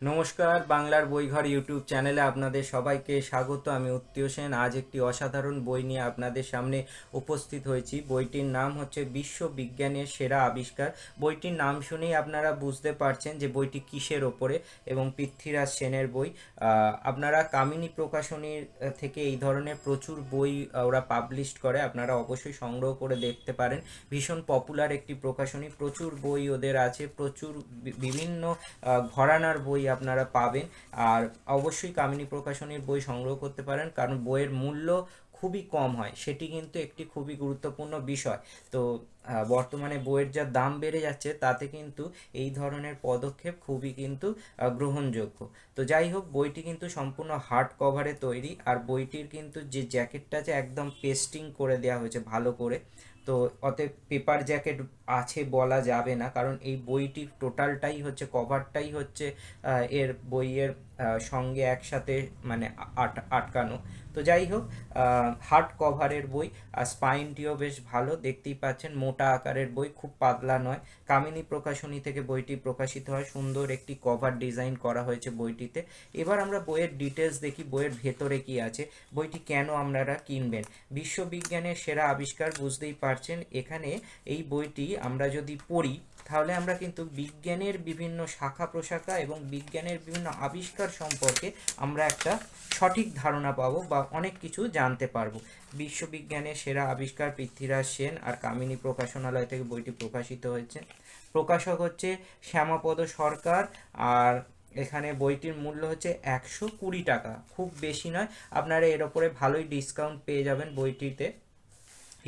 নমস্কার, বাংলার বইঘর ইউটিউব চ্যানেলে আপনাদের সবাইকে স্বাগত। আমি উত্তীয় সেন। আজ একটি অসাধারণ বই নিয়ে আপনাদের সামনে উপস্থিত হয়েছি। বইটির নাম হচ্ছে বিশ্ব বিজ্ঞানের সেরা আবিষ্কার। বইটির নাম শুনেই আপনারা বুঝতে পারছেন যে বইটি কিসের ওপরে এবং পৃথ্বীরাজ সেনের বই। আপনারা কামিনী প্রকাশনীর থেকে এই ধরনের প্রচুর বই ওরা পাবলিশ করে। আপনারা অবশ্যই সংগ্রহ করে দেখতে পারেন। ভীষণ পপুলার একটি প্রকাশনী। প্রচুর বই ওদের আছে। প্রচুর বিভিন্ন ঘরানার বই আপনারা পাবেন। আর অবশ্যই কামিনী প্রকাশনীর বই সংগ্রহ করতে পারেন, কারণ বইয়ের মূল্য খুবই কম হয়। সেটি কিন্তু একটি খুবই গুরুত্বপূর্ণ বিষয়। তো বর্তমানে বইয়ের যা দাম বেড়ে যাচ্ছে, তাতে কিন্তু এই ধরনের পদক্ষেপ খুবই কিন্তু গ্রহণযোগ্য। তো যাই হোক, বইটি কিন্তু সম্পূর্ণ হার্ড কভারে তৈরি। আর বইটির কিন্তু যে জ্যাকেটটা আছে একদম পেস্টিং করে দেওয়া হয়েছে, ভালো করে তো অতএব পেপার জ্যাকেট আছে বলা যাবে না, কারণ এই বইটি টোটালটাই হচ্ছে কভারটাই হচ্ছে এর বইয়ের সঙ্গে একসাথে মানে আট- আটকানো। তো যাই হোক হার্ড কভারের বই, আর স্পাইনটিও বেশ ভালো, দেখতেই পাচ্ছেন মোটা আকারের বই, খুব পাতলা নয়। কামিনী প্রকাশনী থেকে বইটি প্রকাশিত হয়, সুন্দর একটি কভার ডিজাইন করা হয়েছে বইটিতে। এবার আমরা বইয়ের ডিটেলস দেখি, বইয়ের ভেতরে কি আছে, বইটি কেন আপনারা কিনবেন? বিশ্ববিজ্ঞানের সেরা আবিষ্কার বুঝতেই পারছেন, এখানে এই বইটি আমরা যদি পড়ি তাহলে আমরা কিন্তু বিজ্ঞানের বিভিন্ন শাখা প্রশাখা এবং বিজ্ঞানের বিভিন্ন আবিষ্কার সম্পর্কে আমরা একটা সঠিক ধারণা পাবো বা অনেক কিছু জানতে পারব। বিশ্ববিজ্ঞানের সেরা আবিষ্কার পৃথ্বীরাজ সেন আর কামিনী প্রকাশনালয় থেকে বইটি প্রকাশিত হয়েছে। প্রকাশক হচ্ছে শ্যামাপদ সরকার আর এখানে বইটির মূল্য হচ্ছে একশো কুড়ি টাকা। খুব বেশি নয়, আপনারা এর ওপরে ভালোই ডিসকাউন্ট পেয়ে যাবেন বইটিতে।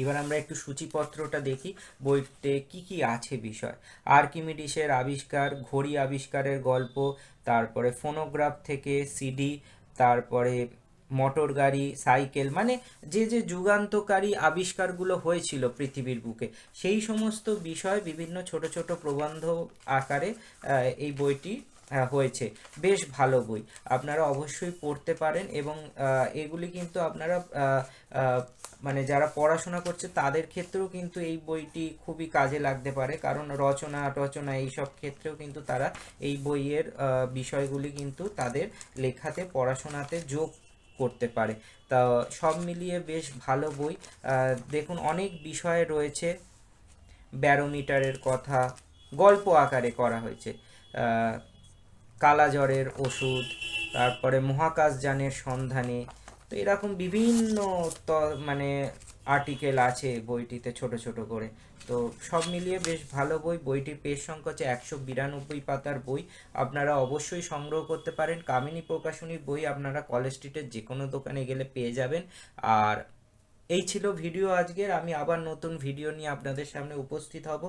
এবার আমরা একটু সূচিপত্রটা দেখি, বইতে কি কি আছে বিষয়। আর্কিমিডিসের আবিষ্কার, ঘড়ি আবিষ্কারের গল্প, তারপরে ফোনোগ্রাফ থেকে সিডি, তারপরে মোটর গাড়ি, সাইকেল মানে যে যে যুগান্তকারী আবিষ্কারগুলো হয়েছিল পৃথিবীর বুকে, সেই সমস্ত বিষয় বিভিন্ন ছোট ছোট প্রবন্ধ আকারে এই বইটি হয়েছে। বেশ ভালো বই। আপনারা অবশ্যই পড়তে পারেন এবং এগুলি কিন্তু আপনারা মানে যারা পড়াশোনা করছে তাদের ক্ষেত্রেও কিন্তু এই বইটি খুবই কাজে লাগতে পারে। কারণ রচনা, টচনা এইসব ক্ষেত্রেও কিন্তু তারা এই বইয়ের বিষয়গুলি কিন্তু তাদের লেখাতে, পড়াশোনাতে যোগ করতে পারে। তা সব মিলিয়ে বেশ ভালো বই। দেখুন, অনেক বিষয় রয়েছে। ব্যারোমিটারের কথা, গল্প আকারে করা হয়েছে। কালাজ্বরের ওষুধ, তারপরে মহাকাশযানের সন্ধানে। তো এরকম বিভিন্ন মানে আর্টিকেল আছে বইটিতে ছোট ছোট করে। তো সব মিলিয়ে বেশ ভালো বই। বইটির পেজ সংখ্যা হচ্ছে একশো বিরানব্বই পাতার বই। আপনারা অবশ্যই সংগ্রহ করতে পারেন। কামিনী প্রকাশনীর বই আপনারা কলেজ স্ট্রিটের যে কোনো দোকানে গেলে পেয়ে যাবেন। আর এই ছিল ভিডিও আজকের। আমি আবার নতুন ভিডিও নিয়ে আপনাদের সামনে উপস্থিত হব।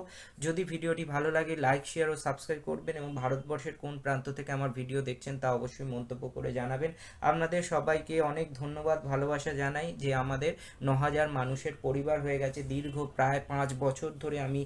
যদি ভিডিওটি ভালো লাগে লাইক শেয়ার ও সাবস্ক্রাইব করবেন এবং ভারতবর্ষের কোন প্রান্ত থেকে আমার ভিডিও দেখছেন তা অবশ্যই মন্তব্য করে জানাবেন। আপনাদের সবাইকে অনেক ধন্যবাদ, ভালোবাসা জানাই যে আমাদের ন হাজার মানুষের পরিবার হয়ে গেছে। দীর্ঘ প্রায় পাঁচ বছর ধরে আমি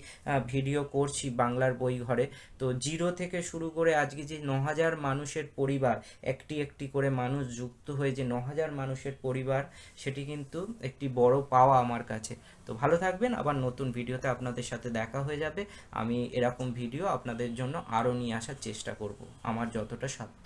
ভিডিও করছি বাংলার বই ঘরে তো জিরো থেকে শুরু করে আজকে যে ন হাজার মানুষের পরিবার, একটি একটি করে মানুষ যুক্ত হয়ে যে ন হাজার মানুষের পরিবার, সেটি কিন্তু একটি বড় পাওয়া আমার কাছে। তো ভালো থাকবেন, আবার নতুন ভিডিওতে আপনাদের সাথে দেখা হয়ে যাবে। আমি এরকম ভিডিও আপনাদের জন্য আরও নিয়ে আসার চেষ্টা করব, আমার যতটা সাধ্য।